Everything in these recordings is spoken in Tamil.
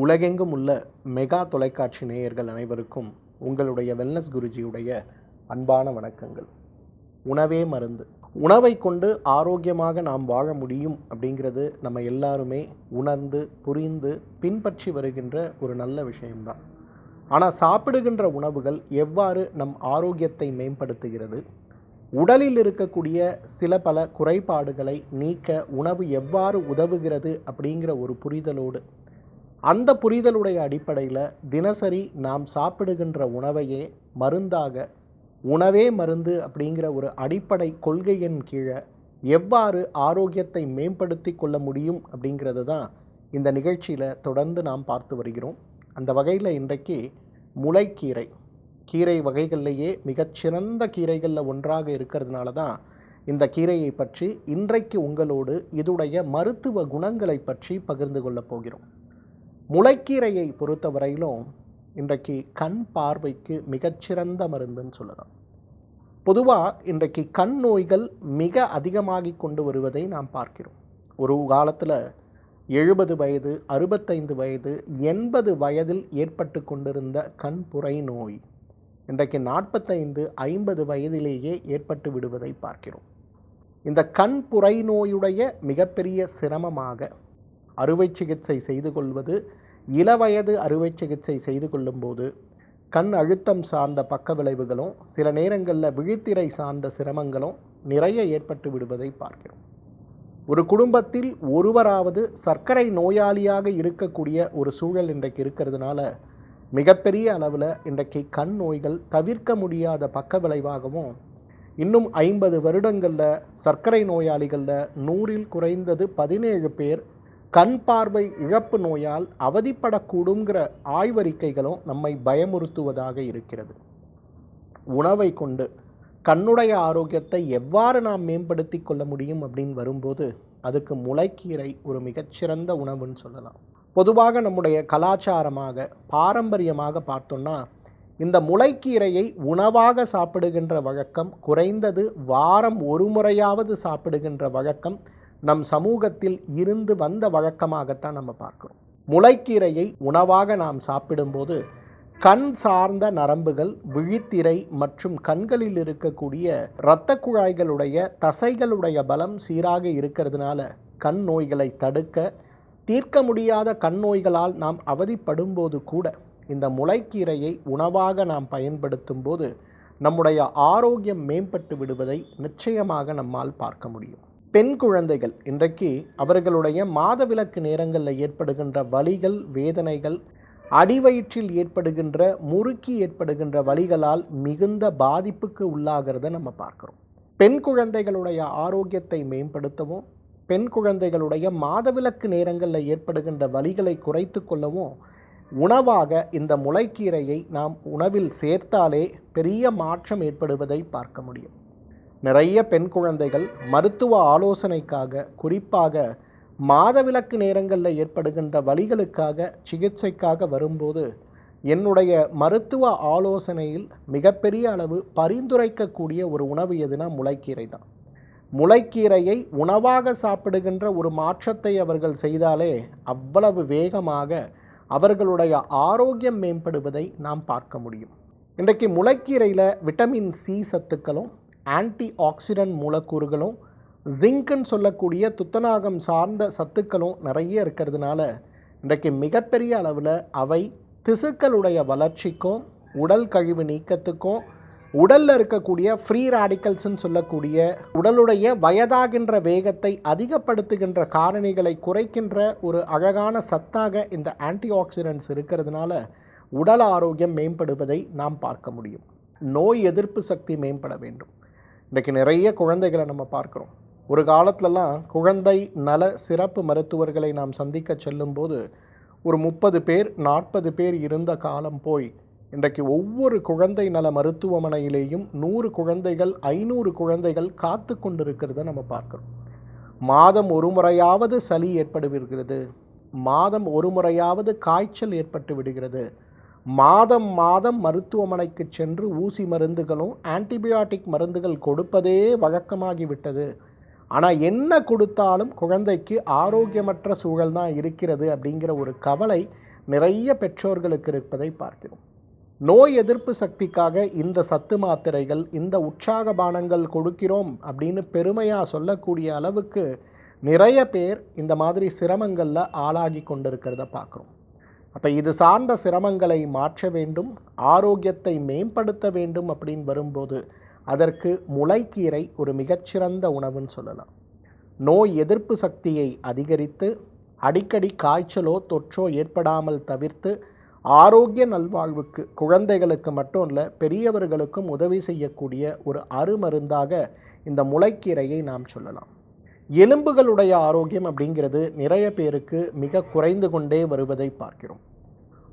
உலகெங்கும் உள்ள மெகா தொலைக்காட்சி நேயர்கள் அனைவருக்கும் உங்களுடைய வெல்னஸ் குருஜியுடைய அன்பான வணக்கங்கள். உணவே மருந்து. உணவை கொண்டு ஆரோக்கியமாக நாம் வாழ முடியும் அப்படிங்கிறது நம்ம எல்லாருமே உணர்ந்து புரிந்து பின்பற்றி வருகின்ற ஒரு நல்ல விஷயம்தான். ஆனால் சாப்பிடுகின்ற உணவுகள் எவ்வாறு நம் ஆரோக்கியத்தை மேம்படுத்துகிறது? உடலில் இருக்கக்கூடிய சில பல குறைபாடுகளை நீக்க உணவு எவ்வாறு உதவுகிறது அப்படிங்கிற ஒரு புரிதலோடு அந்த புரிதலுடைய அடிப்படையில் தினசரி நாம் சாப்பிடுகின்ற உணவையே மருந்தாக உணவே மருந்து அப்படிங்கிற ஒரு அடிப்படை கொள்கையின் கீழே எவ்வாறு ஆரோக்கியத்தை மேம்படுத்தி கொள்ள முடியும் அப்படிங்கிறது தான் இந்த நிகழ்ச்சியில் தொடர்ந்து நாம் பார்த்து வருகிறோம். அந்த வகையில் இன்றைக்கு முளைக்கீரை கீரை வகைகள்லேயே மிகச்சிறந்த கீரைகளில் ஒன்றாக இருக்கிறதுனால தான் இந்த கீரையை பற்றி இன்றைக்கு உங்களோடு இதுடைய மருத்துவ குணங்களை பற்றி பகிர்ந்து கொள்ளப் போகிறோம். முளைக்கீரையை பொறுத்தவரையிலும் இன்றைக்கு கண் பார்வைக்கு மிகச்சிறந்த மருந்துன்னு சொல்லலாம். பொதுவாக இன்றைக்கு கண் நோய்கள் மிக அதிகமாகி கொண்டு வருவதை நாம் பார்க்கிறோம். ஒரு காலத்தில் எழுபது வயது அறுபத்தைந்து வயது எண்பது வயதில் ஏற்பட்டு கொண்டிருந்த கண் புரை நோய் இன்றைக்கு நாற்பத்தைந்து ஐம்பது வயதிலேயே ஏற்பட்டு விடுவதை பார்க்கிறோம். இந்த கண் புரை நோயுடைய மிகப்பெரிய சிரமமாக அறுவை சிகிச்சை செய்து கொள்வது இளவயது அறுவை சிகிச்சை செய்து கொள்ளும்போது கண் அழுத்தம் சார்ந்த பக்க விளைவுகளும் சில நேரங்களில் விழித்திரை சார்ந்த சிரமங்களும் நிறைய ஏற்பட்டு விடுவதை பார்க்கிறோம். ஒரு குடும்பத்தில் ஒருவராவது சர்க்கரை நோயாளியாக இருக்கக்கூடிய ஒரு சூழல் இன்றைக்கு இருக்கிறதுனால மிகப்பெரிய அளவில் இன்றைக்கு கண் நோய்கள் தவிர்க்க முடியாத பக்க விளைவாகவும் இன்னும் ஐம்பது வருடங்களில் சர்க்கரை நோயாளிகளில் நூறில் குறைந்தது பதினேழு பேர் கண் பார்வை இழப்பு நோயால் அவதிப்படக்கூடுங்கிற ஆய்வறிக்கைகளும் நம்மை பயமுறுத்துவதாக இருக்கிறது. உணவை கொண்டு கண்ணுடைய ஆரோக்கியத்தை எவ்வாறு நாம் மேம்படுத்தி கொள்ள முடியும் அப்படின்னு வரும்போது அதுக்கு முளைக்கீரை ஒரு மிகச்சிறந்த உணவுன்னு சொல்லலாம். பொதுவாக நம்முடைய கலாச்சாரமாக பாரம்பரியமாக பார்த்தோம்னா இந்த முளைக்கீரையை உணவாக சாப்பிடுகின்ற வழக்கம் குறைந்தது வாரம் ஒரு முறையாவது சாப்பிடுகின்ற வழக்கம் நம் சமூகத்தில் இருந்து வந்த வழக்கமாகத்தான் நம்ம பார்க்கிறோம். முளைக்கீரையை உணவாக நாம் சாப்பிடும்போது கண் சார்ந்த நரம்புகள் விழித்திரை மற்றும் கண்களில் இருக்கக்கூடிய இரத்த குழாய்களுடைய தசைகளுடைய பலம் சீராக இருக்கிறதுனால கண் நோய்களை தடுக்க தீர்க்க முடியாத கண் நோய்களால் நாம் அவதிப்படும்போது கூட இந்த முளைக்கீரையை உணவாக நாம் பயன்படுத்தும் போது நம்முடைய ஆரோக்கியம் மேம்பட்டு விடுவதை நிச்சயமாக நம்மால் பார்க்க முடியும். பெண் குழந்தைகள் இன்றைக்கு அவர்களுடைய மாதவிலக்கு நேரங்களில் ஏற்படுகின்ற வலிகள் வேதனைகள் அடிவயிற்றில் ஏற்படுகின்ற முறுக்கி ஏற்படுகின்ற வலிகளால் மிகுந்த பாதிப்புக்கு உள்ளாகிறத நம்ம பார்க்குறோம். பெண் குழந்தைகளுடைய ஆரோக்கியத்தை மேம்படுத்தவும் பெண் குழந்தைகளுடைய மாதவிலக்கு நேரங்களில் ஏற்படுகின்ற வலிகளை குறைத்து கொள்ளவும் உணவாக இந்த முளைக்கீரையை நாம் உணவில் சேர்த்தாலே பெரிய மாற்றம் ஏற்படுவதை பார்க்க முடியும். நிறைய பெண் குழந்தைகள் மருத்துவ ஆலோசனைக்காக குறிப்பாக மாதவிலக்கு நேரங்களில் ஏற்படுகின்ற வழிகளுக்காக சிகிச்சைக்காக வரும்போது என்னுடைய மருத்துவ ஆலோசனையில் மிகப்பெரிய அளவு பரிந்துரைக்கக்கூடிய ஒரு உணவு எதுனா முளைக்கீரை தான். முளைக்கீரையை உணவாக சாப்பிடுகின்ற ஒரு மாற்றத்தை அவர்கள் செய்தாலே அவ்வளவு வேகமாக அவர்களுடைய ஆரோக்கியம் மேம்படுவதை நாம் பார்க்க முடியும். இன்றைக்கு முளைக்கீரையில் விட்டமின் சி சத்துக்களும் ஆன்டி ஆக்சிடென்ட் மூலக்கூறுகளும் ஜிங்க்குன்னு சொல்லக்கூடிய துத்தநாகம் சார்ந்த சத்துக்களும் நிறைய இருக்கிறதுனால இன்றைக்கு மிகப்பெரிய அளவில் அவை திசுக்களுடைய வளர்ச்சிக்கும் உடல் கழிவு நீக்கத்துக்கும் உடலில் இருக்கக்கூடிய ஃப்ரீ ராடிக்கல்ஸ்ன்னு சொல்லக்கூடிய உடலுடைய வயதாகின்ற வேகத்தை அதிகப்படுத்துகின்ற காரணிகளை குறைக்கின்ற ஒரு அழகான சத்தாக இந்த ஆன்டி ஆக்சிடென்ட்ஸ் இருக்கிறதுனால உடல் ஆரோக்கியம் மேம்படுவதை நாம் பார்க்க முடியும். நோய் எதிர்ப்பு சக்தி மேம்பட வேண்டும். இன்றைக்கு நிறைய குழந்தைகளை நம்ம பார்க்குறோம். ஒரு காலத்துலலாம் குழந்தை நல சிறப்பு மருத்துவர்களை நாம் சந்திக்க செல்லும்போது ஒரு முப்பது பேர் நாற்பது பேர் இருந்த காலம் போய் இன்றைக்கு ஒவ்வொரு குழந்தை நல மருத்துவமனையிலேயும் நூறு குழந்தைகள் ஐநூறு குழந்தைகள் காத்து கொண்டிருக்கிறத நம்ம பார்க்குறோம். மாதம் ஒரு முறையாவது சளி ஏற்படுகிறது. மாதம் ஒரு முறையாவது காய்ச்சல் ஏற்பட்டு விடுகிறது. மாதம் மாதம் மருத்துவமனைக்கு சென்று ஊசி மருந்துகளும் ஆன்டிபயாட்டிக் மருந்துகள் கொடுப்பதே வழக்கமாகிவிட்டது. ஆனால் என்ன கொடுத்தாலும் குழந்தைக்கு ஆரோக்கியமற்ற சூழல் தான் இருக்கிறது அப்படிங்கிற ஒரு கவலை நிறைய பெற்றோர்களுக்கு இருப்பதை பார்க்கிறோம். நோய் எதிர்ப்பு சக்திக்காக இந்த சத்து மாத்திரைகள் இந்த உற்சாக பானங்கள் கொடுக்கிறோம் அப்படின்னு பெருமையாக சொல்லக்கூடிய அளவுக்கு நிறைய பேர் இந்த மாதிரி சிரமங்களில் ஆளாகி கொண்டிருக்கிறத பார்க்குறோம். அப்போ இது சார்ந்த சிரமங்களை மாற்ற வேண்டும் ஆரோக்கியத்தை மேம்படுத்த வேண்டும் அப்படின்னு வரும்போது அதற்கு முளைக்கீரை ஒரு மிகச்சிறந்த உணவுன்னு சொல்லலாம். நோய் எதிர்ப்பு சக்தியை அதிகரித்து அடிக்கடி காய்ச்சலோ தொற்றோ ஏற்படாமல் தவிர்த்து ஆரோக்கிய நல்வாழ்வுக்கு குழந்தைகளுக்கு மட்டும் இல்லை பெரியவர்களுக்கும் உதவி செய்யக்கூடிய ஒரு அருமருந்தாக இந்த முளைக்கீரையை நாம் சொல்லலாம். எலும்புகளுடைய ஆரோக்கியம் அப்படிங்கிறது நிறைய பேருக்கு மிக குறைந்து கொண்டே வருவதை பார்க்கிறோம்.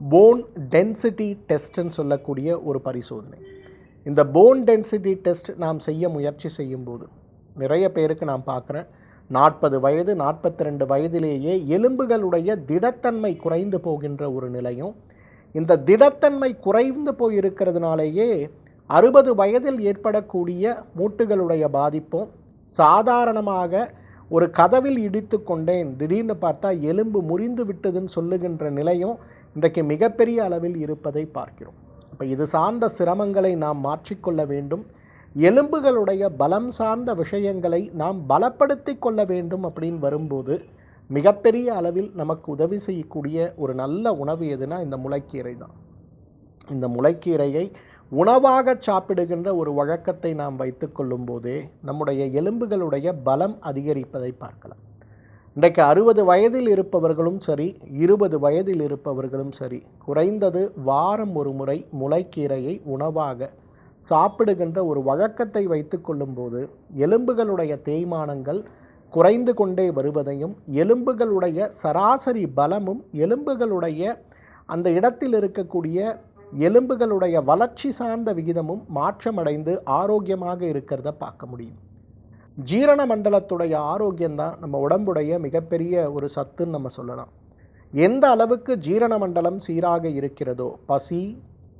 போன் டென்சிட்டி டெஸ்ட்னு சொல்லக்கூடிய ஒரு பரிசோதனை. இந்த போன் டென்சிட்டி டெஸ்ட் நாம் செய்ய முயற்சி செய்யும்போது நிறைய பேருக்கு நான் பார்க்குறேன் நாற்பது வயது நாற்பத்தி ரெண்டு வயதிலேயே எலும்புகளுடைய திடத்தன்மை குறைந்து போகின்ற ஒரு நிலையும் இந்த திடத்தன்மை குறைந்து போயிருக்கிறதுனாலேயே அறுபது வயதில் ஏற்படக்கூடிய மூட்டுகளுடைய பாதிப்பும் சாதாரணமாக ஒரு கதவில் இடித்து கொண்டேன். திடீர்னு பார்த்தா எலும்பு முறிந்து விட்டதுன்னு சொல்லுகின்ற நிலையும் இன்றைக்கு மிகப்பெரிய அளவில் இருப்பதை பார்க்கிறோம். அப்போ இது சார்ந்த சிரமங்களை நாம் மாற்றிக்கொள்ள வேண்டும். எலும்புகளுடைய பலம் சார்ந்த விஷயங்களை நாம் பலப்படுத்தி கொள்ள வேண்டும் அப்படின்னு வரும்போது மிகப்பெரிய அளவில் நமக்கு உதவி செய்யக்கூடிய ஒரு நல்ல உணவு எதுனா இந்த முளைக்கீரை தான் இந்த முளைக்கீரையை உணவாக சாப்பிடுகின்ற ஒரு வழக்கத்தை நாம் வைத்துக்கொள்ளும் போதே நம்முடைய எலும்புகளுடைய பலம் அதிகரிப்பதை பார்க்கலாம். இன்றைக்கு அறுபது வயதில் இருப்பவர்களும் சரி இருபது வயதில் இருப்பவர்களும் சரி குறைந்தது வாரம் ஒரு முறை முளைக்கீரையை உணவாக சாப்பிடுகின்ற ஒரு வழக்கத்தை வைத்து கொள்ளும்போது எலும்புகளுடைய தேய்மானங்கள் குறைந்து கொண்டே வருவதையும் எலும்புகளுடைய சராசரி பலமும் எலும்புகளுடைய அந்த இடத்தில் இருக்கக்கூடிய எலும்புகளுடைய வளர்ச்சி சார்ந்த விகிதமும் மாற்றமடைந்து ஆரோக்கியமாக இருக்கிறத பார்க்க முடியும். ஜீரண மண்டலத்துடைய ஆரோக்கியம்தான் நம்ம உடம்புடைய மிகப்பெரிய ஒரு சத்துன்னு நம்ம சொல்லலாம். எந்த அளவுக்கு ஜீரண மண்டலம் சீராக இருக்கிறதோ பசி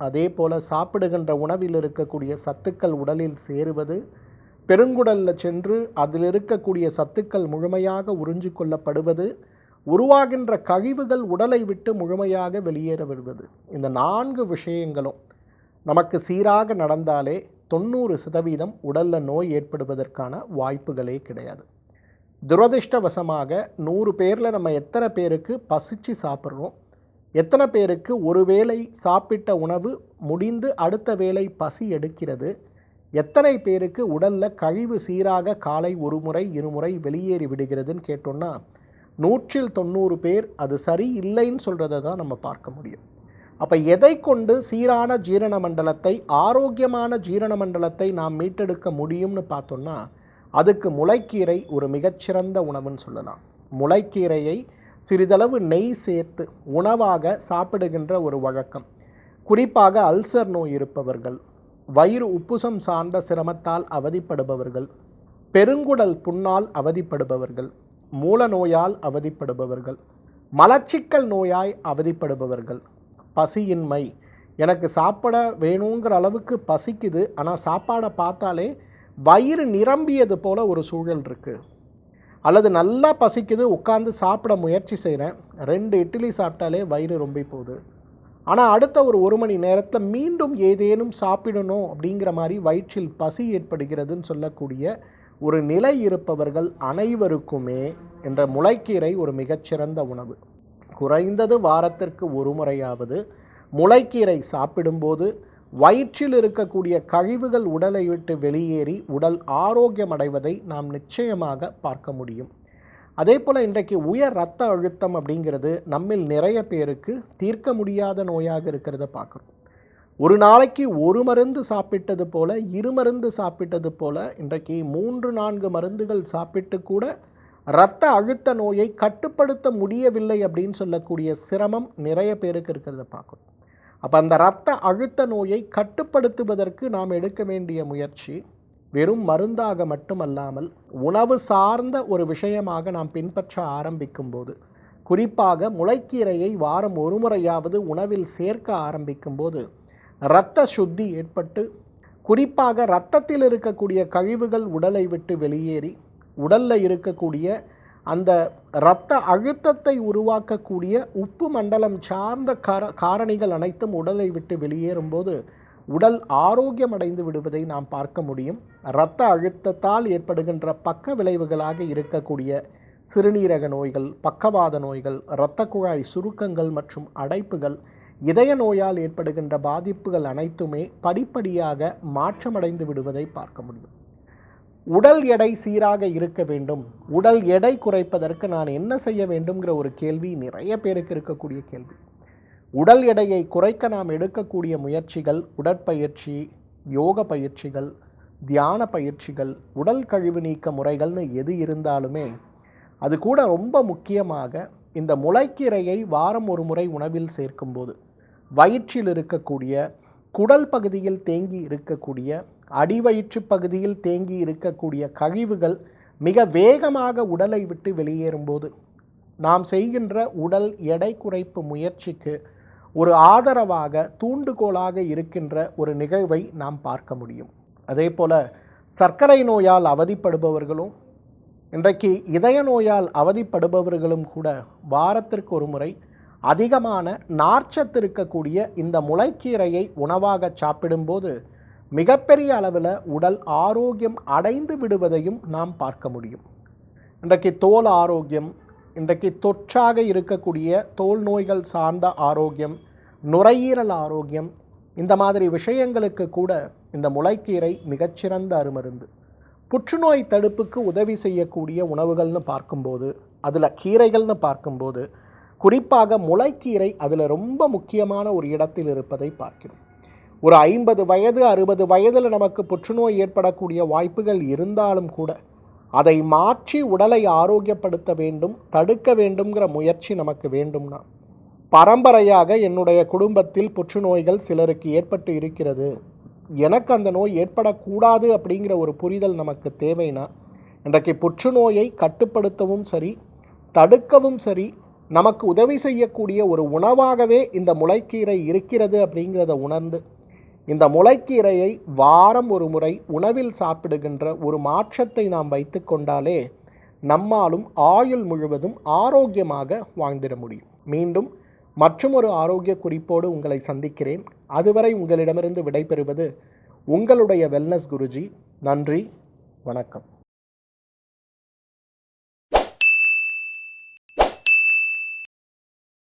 அதே போல் சாப்பிடுகின்ற உணவில் இருக்கக்கூடிய சத்துக்கள் உடலில் சேருவது பெருங்குடலில் சென்று அதில் இருக்கக்கூடிய சத்துக்கள் முழுமையாக உறிஞ்சு கொள்ளப்படுவது உருவாகின்ற கழிவுகள் உடலை விட்டு முழுமையாக வெளியேற வருவது இந்த நான்கு விஷயங்களும் நமக்கு சீராக நடந்தாலே தொண்ணூறு சதவீதம் உடலில் நோய் ஏற்படுவதற்கான வாய்ப்புகளே கிடையாது. துரதிர்ஷ்டவசமாக நூறு பேரில் நம்ம எத்தனை பேருக்கு பசிச்சு சாப்பிட்றோம்? எத்தனை பேருக்கு ஒரு வேளை சாப்பிட்ட உணவு முடிந்து அடுத்த வேளை பசி எடுக்கிறது? எத்தனை பேருக்கு உடலில் கழிவு சீராக காலை ஒரு முறை இருமுறை வெளியேறி விடுகிறதுன்னு கேட்டோன்னா நூற்றில் தொண்ணூறு பேர் அது சரி இல்லைன்னு சொல்கிறத தான் நம்ம பார்க்க முடியும். அப்போ எதை கொண்டு சீரான ஜீரண மண்டலத்தை ஆரோக்கியமான ஜீரண மண்டலத்தை நாம் மீட்டெடுக்க முடியும்னு பார்த்தோம்னா அதுக்கு முளைக்கீரை ஒரு மிகச்சிறந்த உணவுன்னு சொல்லலாம். முளைக்கீரையை சிறிதளவு நெய் சேர்த்து உணவாக சாப்பிடுகின்ற ஒரு வழக்கம். குறிப்பாக அல்சர் நோய் இருப்பவர்கள் வயிறு உப்புசம் சார்ந்த சிரமத்தால் அவதிப்படுபவர்கள் பெருங்குடல் புண்ணால் அவதிப்படுபவர்கள் மூல நோயால் அவதிப்படுபவர்கள். மலச்சிக்கல் நோயாய் அவதிப்படுபவர்கள். பசியின்மை. எனக்கு சாப்பிட வேணுங்கிற அளவுக்கு பசிக்குது. ஆனால் சாப்பாடை பார்த்தாலே வயிறு நிரம்பியது போல் ஒரு சூழல் இருக்குது அல்லது நல்லா பசிக்குது உட்காந்து சாப்பிட முயற்சி செய்கிறேன் ரெண்டு இட்லி சாப்பிட்டாலே வயிறு ரொம்ப போகுது. ஆனால் அடுத்த ஒரு ஒரு மணி நேரத்தில் மீண்டும் ஏதேனும் சாப்பிடணும் அப்படிங்கிற மாதிரி வயிற்றில் பசி ஏற்படுகிறதுன்னு சொல்லக்கூடிய ஒரு நிலை இருப்பவர்கள் அனைவருக்குமே என்ற முளைக்கீரை ஒரு மிகச்சிறந்த உணவு. குறைந்தது வாரத்திற்கு ஒரு முறையாவது முளைக்கீரை சாப்பிடும்போது வயிற்றில் இருக்கக்கூடிய கழிவுகள் உடலை விட்டு வெளியேறி உடல் ஆரோக்கியம் அடைவதை நாம் நிச்சயமாக பார்க்க முடியும். அதே போல் இன்றைக்கு உயர் ரத்த அழுத்தம் அப்படிங்கிறது நம்மில் நிறைய பேருக்கு தீர்க்க முடியாத நோயாக இருக்கிறத பார்க்குறோம். ஒரு நாளைக்கு ஒரு மருந்து சாப்பிட்டது போல இரு மருந்து சாப்பிட்டது போல இன்றைக்கு மூன்று நான்கு மருந்துகள் சாப்பிட்டு கூட இரத்த அழுத்த நோயை கட்டுப்படுத்த முடியவில்லை அப்படின்னு சொல்லக்கூடிய சிரமம் நிறைய பேருக்கு இருக்கிறத பார்க்கணும். அப்போ அந்த இரத்த அழுத்த நோயை கட்டுப்படுத்துவதற்கு நாம் எடுக்க வேண்டிய முயற்சி வெறும் மருந்தாக மட்டுமல்லாமல் உணவு சார்ந்த ஒரு விஷயமாக நாம் பின்பற்ற ஆரம்பிக்கும் போது குறிப்பாக முளைக்கீரையை வாரம் ஒரு முறையாவது உணவில் சேர்க்க ஆரம்பிக்கும் போது இரத்த சுத்தி ஏற்பட்டு குறிப்பாக இரத்தத்தில் இருக்கக்கூடிய கழிவுகள் உடலை விட்டு வெளியேறி உடலில் இருக்கக்கூடிய அந்த இரத்த அழுத்தத்தை உருவாக்கக்கூடிய உப்பு மண்டலம் சார்ந்த கார காரணிகள் அனைத்தும் உடலை விட்டு வெளியேறும்போது உடல் ஆரோக்கியம் அடைந்து விடுவதை நாம் பார்க்க முடியும். இரத்த அழுத்தத்தால் ஏற்படுகின்ற பக்க விளைவுகளாக இருக்கக்கூடிய சிறுநீரக நோய்கள் பக்கவாத நோய்கள் இரத்த குழாய் சுருக்கங்கள் மற்றும் அடைப்புகள் இதய நோயால் ஏற்படுகின்ற பாதிப்புகள் அனைத்துமே படிப்படியாக மாற்றமடைந்து விடுவதை பார்க்க முடியும். உடல் எடை சீராக இருக்க வேண்டும். உடல் எடை குறைப்பதற்கு நான் என்ன செய்ய வேண்டும்ங்கிற ஒரு கேள்வி நிறைய பேருக்கு இருக்கக்கூடிய கேள்வி. உடல் எடையை குறைக்க நாம் எடுக்கக்கூடிய முயற்சிகள் உடற்பயிற்சி யோக பயிற்சிகள் தியான பயிற்சிகள் உடல் கழிவு நீக்க முறைகள்னு எது இருந்தாலுமே அது கூட ரொம்ப முக்கியமாக இந்த முளைக்கீரையை வாரம் ஒரு முறை உணவில் சேர்க்கும்போது வயிற்றில் இருக்கக்கூடிய குடல் பகுதியில் தேங்கி இருக்கக்கூடிய அடிவயிற்று பகுதியில் தேங்கி இருக்கக்கூடிய கழிவுகள் மிக வேகமாக உடலை விட்டு வெளியேறும்போது நாம் செய்கின்ற உடல் எடை குறைப்பு முயற்சிக்கு ஒரு ஆதரவாக தூண்டுகோலாக இருக்கின்ற ஒரு நிகழ்வை நாம் பார்க்க முடியும். அதே போல் சர்க்கரை நோயால் அவதிப்படுபவர்களும் இன்றைக்கு இதய நோயால் அவதிப்படுபவர்களும் கூட வாரத்திற்கு ஒரு முறை அதிகமான நார்ச்சத்து இருக்கக்கூடிய இந்த முளைக்கீரையை உணவாக சாப்பிடும்போது மிகப்பெரிய அளவில் உடல் ஆரோக்கியம் அடைந்து விடுவதையும் நாம் பார்க்க முடியும். இன்றைக்கு தோல் ஆரோக்கியம் இன்றைக்கு தொற்றாக இருக்கக்கூடிய தோல் நோய்கள் சார்ந்த ஆரோக்கியம் நுரையீரல் ஆரோக்கியம் இந்த மாதிரி விஷயங்களுக்கு கூட இந்த முளைக்கீரை மிகச்சிறந்த அருமருந்து. புற்றுநோய் தடுப்புக்கு உதவி செய்யக்கூடிய உணவுகள்னு பார்க்கும்போது அதில் கீரைகள்னு பார்க்கும்போது குறிப்பாக முளைக்கீரை அதில் ரொம்ப முக்கியமான ஒரு இடத்தில் இருப்பதை பார்க்கிறோம். ஒரு ஐம்பது வயது அறுபது வயதில் நமக்கு புற்றுநோய் ஏற்படக்கூடிய வாய்ப்புகள் இருந்தாலும் கூட அதை மாற்றி உடலை ஆரோக்கியப்படுத்த வேண்டும் தடுக்க வேண்டுங்கிற முயற்சி நமக்கு வேண்டும்னா பரம்பரையாக என்னுடைய குடும்பத்தில் புற்றுநோய்கள் சிலருக்கு ஏற்பட்டு இருக்கிறது. எனக்கு அந்த நோய் ஏற்படக்கூடாது அப்படிங்கிற ஒரு புரிதல் நமக்கு தேவைன்னா இன்றைக்கு புற்றுநோயை கட்டுப்படுத்தவும் சரி தடுக்கவும் சரி நமக்கு உதவி செய்யக்கூடிய ஒரு உணவாகவே இந்த முளைக்கீரை இருக்கிறது அப்படிங்கிறத உணர்ந்து இந்த முளைக்கீரையை வாரம் ஒரு முறை உணவில் சாப்பிடுகின்ற ஒரு மாற்றத்தை நாம் வைத்து கொண்டாலே நம்மாலும் ஆயுள் முழுவதும் ஆரோக்கியமாக வாழ்ந்திட முடியும். மீண்டும் மற்றும் ஒரு ஆரோக்கிய குறிப்போடு உங்களை சந்திக்கிறேன். அதுவரை உங்களிடமிருந்து விடைபெறுவது உங்களுடைய வெல்னஸ் குருஜி. நன்றி வணக்கம்.